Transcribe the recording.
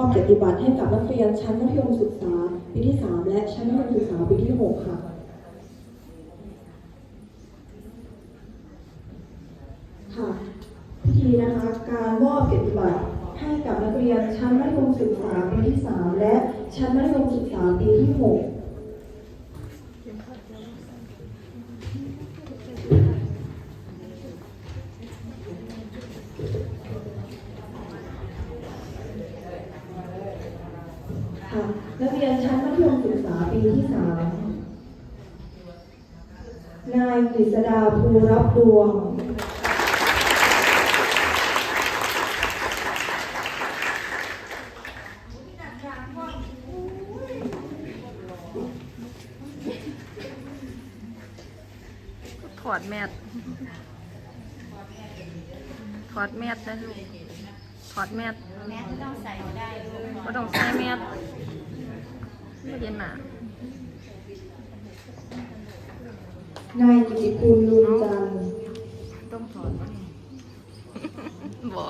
อบเกียรติบัตรให้กับนักเรียนชั้นมัธยมศึกษาปีที่ 3 และชั้นมัธยมศึกษาปีที่ 6 ค่ะค่ะพิธีนะคะการมอบเกียรติบัตรให้กับนักเรียนชั้นมัธยมศึกษาปีที่ 3 และชั้นมัธยมศึกษาปีที่ 6 ค่ะนักเรียนชั้นมัธยมศึกษาปีที่3นายกฤษดาภูรับดวง ถอดแมสถอดแมสนะลูก ถอดแมสแม้ต้องใส่ได้ลูกก็ต้องใส่แมสไม่เย็นหนานายกิติคุณลุนจันทร์ต้องถอดบ่